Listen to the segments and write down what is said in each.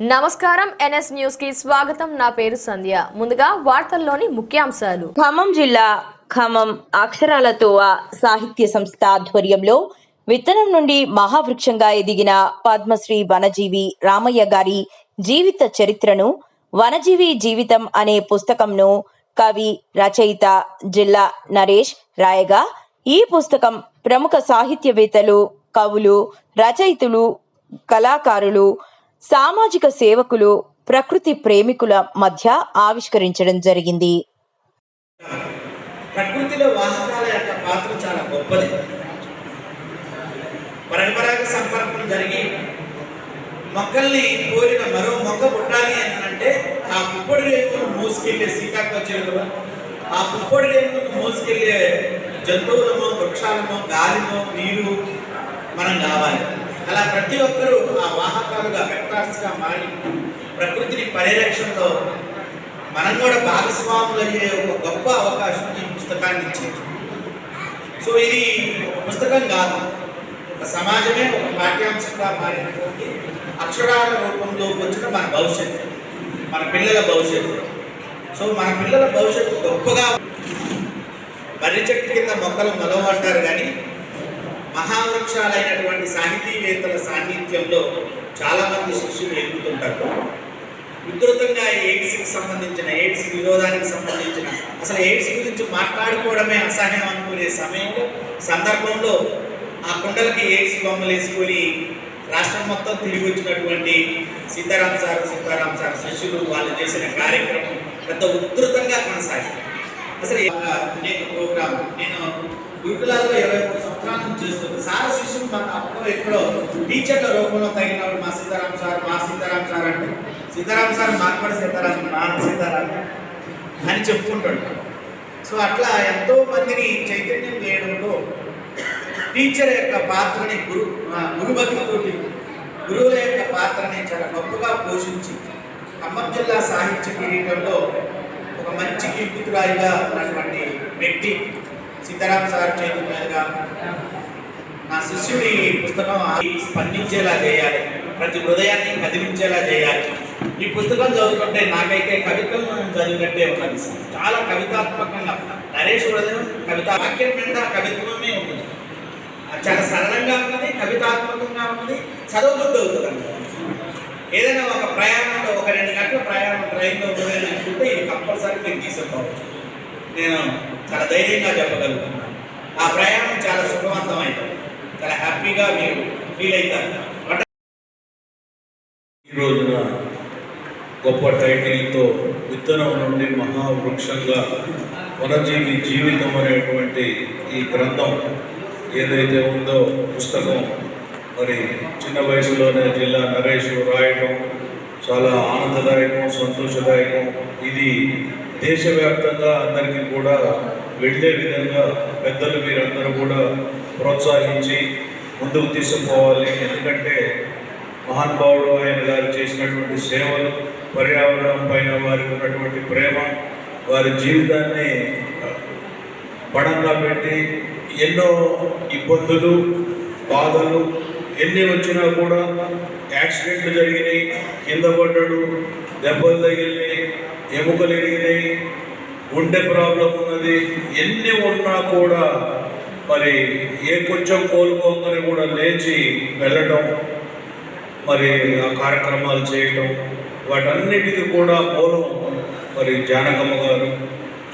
నమస్కారం ఎన్ఎస్ న్యూస్కి స్వాగతం. నా పేరు సంధ్య. ముందుగా వార్తల్లోని ముఖ్యాంశాలు. ఖమ్మం జిల్లా ఖమ్మం అక్షరాలతో సాహిత్య సంస్థ ఆధ్వర్యంలో విత్తనం నుండి మహావృక్షంగా ఎదిగిన పద్మశ్రీ వనజీవి రామయ్య గారి జీవిత చరిత్రను వనజీవి జీవితం అనే పుస్తకంను కవి రచయిత జిల్లా నరేష్ రాయగా ఈ పుస్తకం ప్రముఖ సాహిత్యవేత్తలు కవులు రచయితులు కళాకారులు సామాజిక సేవకులు ప్రకృతి ప్రేమికుల మధ్య ఆవిష్కరించడం జరిగింది. ప్రకృతిలో వాహకాల యొక్క పాత్ర చాలా గొప్పది. పరంపరాగ సంపర్కం జరిగి మొక్కల్ని కోరిన మరో మొక్క పుట్టాలి అని అంటే ఆ పుప్పొడి రేకును మోసుకెళ్ళే సీతాకోచిలుకలు ఆ పుప్పొడి రేపును మోసుకెళ్ళే జంతువులమో వృక్షాలమో గాలిమో నీరు మనం కావాలి. అలా ప్రతి ఒక్కరూ ఆ వాహకాలుగా వెక్టార్స్గా మారి ప్రకృతిని పరిరక్షణలో మనం కూడా భాగస్వాములు అయ్యే ఒక గొప్ప అవకాశం ఈ పుస్తకాన్ని ఇచ్చింది. సో ఇది ఒక పుస్తకం కాదు. ఒక సమాజమే ఒక పాఠ్యాంశంగా మారినటువంటి అక్షరాల రూపంలో వచ్చిన మన భవిష్యత్తు మన పిల్లల భవిష్యత్తు. సో మన పిల్లల భవిష్యత్తు గొప్పగా మర్రి చెట్టు కింద మొక్కలు మొలవంటారు కానీ మహావృక్షాలైనటువంటి సాహితీవేత్తల సాన్నిధ్యంలో చాలామంది శిష్యులు ఎదుగుతుంటారు. విస్తృతంగా ఎయిడ్స్కి సంబంధించిన ఎయిడ్స్ విరోధానికి సంబంధించిన అసలు ఎయిడ్స్ గురించి మాట్లాడుకోవడమే అసహ్యం అనుకునే సమయంలో సందర్భంలో ఆ కుండలకి ఎయిడ్స్ బొమ్మలు వేసుకొని రాష్ట్రం మొత్తం తిరిగి వచ్చినటువంటి సీతారాం సార్ సీతారాం సార్ శిష్యులు వాళ్ళు చేసిన కార్యక్రమం పెద్ద ఉధృతంగా కొనసాగింది. అసలు నేను ప్రోగ్రామ్ నేను గురుకులాల్లో ఇరవై మూడు సంవత్సరాల నుంచి చేస్తుంది. సార్ శిష్యులు మాకు అప్పుడు ఎక్కడో టీచర్ల రూపంలో తగినప్పుడు మా సీతారాం సార్ మా సీతారాం సార్ అంటే సీతారాం సార్ మాకు సీతారాం మా సీతారాం అని చెప్పుకుంటాడు. సో అట్లా ఎంతో మందిని చైతన్యం చేయడంలో టీచర్ యొక్క పాత్రని గురు గురుభక్తితోటి గురువుల యొక్క పాత్రని చాలా గొప్పగా పోషించి ఖమ్మం జిల్లా సాహిత్య కిరీటంలో ఒక మంచి కీర్తితురాయిగా ఉన్నటువంటి వ్యక్తి. సీతారాం సార్ చేతుల మీదుగా నా శిష్యుడి పుస్తకం స్పందించేలా చేయాలి. ప్రతి హృదయాన్ని కదిలించేలా చేయాలి. ఈ పుస్తకం చదువుతుంటే నాకైతే కవిత్వం చదివినట్టే ఉన్నది. చాలా కవితాత్మకంగా నరేష్ హృదయం కవిత వాక్యం నిండా కవిత్వమే ఉంది అది చాలా సరళంగా ఉన్నది కవితాత్మకంగా ఉన్నది చదవబుద్ధి అవుతుంది ఏదైనా ఒక ప్రయాణంలో ఒక రెండు గంటల ప్రయాణం ట్రైన్లో ఉన్నదని అనుకుంటే ఇది కంపల్సరీ నేను తీసుకోవచ్చు నేను చాలా ధైర్యంగా చెప్పగలుగుతున్నాను. ఆ ప్రయాణం చాలా సుఖవంతమైంది. చాలా హ్యాపీగా మీరు ఫీల్ అవుతారు. ఈ రోజున గొప్ప టైటిల్తో విత్తనం నుండి మహావృక్షంగా వనజీవి జీవితం అనేటువంటి ఈ గ్రంథం ఏదైతే ఉందో పుస్తకం మరి చిన్న వయసులోనే జిల్లా నరేష్ రాయటం చాలా ఆనందదాయకం సంతోషదాయకం. ఇది దేశవ్యాప్తంగా అందరికీ కూడా వెళ్ళే విధంగా పెద్దలు మీరందరూ కూడా ప్రోత్సహించి ముందుకు తీసుకుపోవాలి. ఎందుకంటే మహానుభావుడు ఆయన గారు చేసినటువంటి సేవలు పర్యావరణం పైన వారికి ఉన్నటువంటి ప్రేమ వారి జీవితాన్ని పడంగా పెట్టి ఎన్నో ఇబ్బందులు బాధలు ఎన్ని వచ్చినా కూడా యాక్సిడెంట్లు జరిగినాయి కింద పడ్డాడు దెబ్బలు తగిలినాయి ఎముకలు ఎరిగినాయి గుండె ప్రాబ్లం ఉన్నది. ఎన్ని ఉన్నా కూడా మరి ఏ కొంచెం కోలుకోగానే కూడా లేచి వెళ్ళడం మరి ఆ కార్యక్రమాలు చేయటం వాటన్నిటికీ కూడా పూర్వం మరి జానకమ్మ గారు.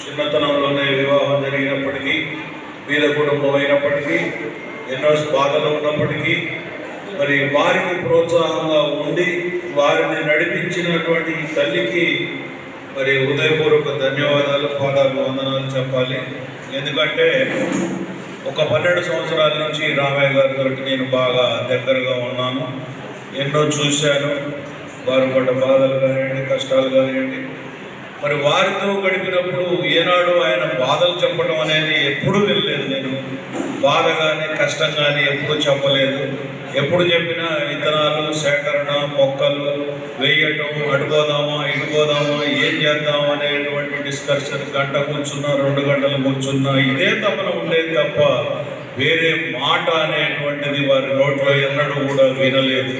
చిన్నతనంలోనే వివాహం జరిగినప్పటికీ వీళ్ళ కుటుంబం అయినప్పటికీ ఎన్నో బాధలు ఉన్నప్పటికీ మరి వారికి ప్రోత్సాహంగా ఉండి వారిని నడిపించినటువంటి తల్లికి మరి హృదయపూర్వక ధన్యవాదాలు పాదాలు వందనాలు చెప్పాలి. ఎందుకంటే ఒక పన్నెండు సంవత్సరాల నుంచి రామయ్య గారితో నేను బాగా దగ్గరగా ఉన్నాను. ఎన్నో చూశాను. వారు పడ్డ బాధలు కానివ్వండి కష్టాలు కానివ్వండి మరి వారితో గడిపినప్పుడు ఏనాడు ఆయన బాధలు చెప్పడం అనేది ఎప్పుడూ వెళ్ళలేదు నేను. బాధ కానీ కష్టం కానీ ఎప్పుడు చెప్పలేదు. ఎప్పుడు చెప్పినా విత్తనాలు సేకరణ మొక్కలు వేయటం అడుగోదామా ఇడుగోదామా ఏం చేద్దాం అనేటువంటి డిస్కషన్ గంట కూర్చున్నా రెండు గంటలు కూర్చున్నా ఇదే తపన ఉండేది తప్ప వేరే మాట అనేటువంటిది వారి నోట్లో ఎన్నడూ కూడా వినలేదు.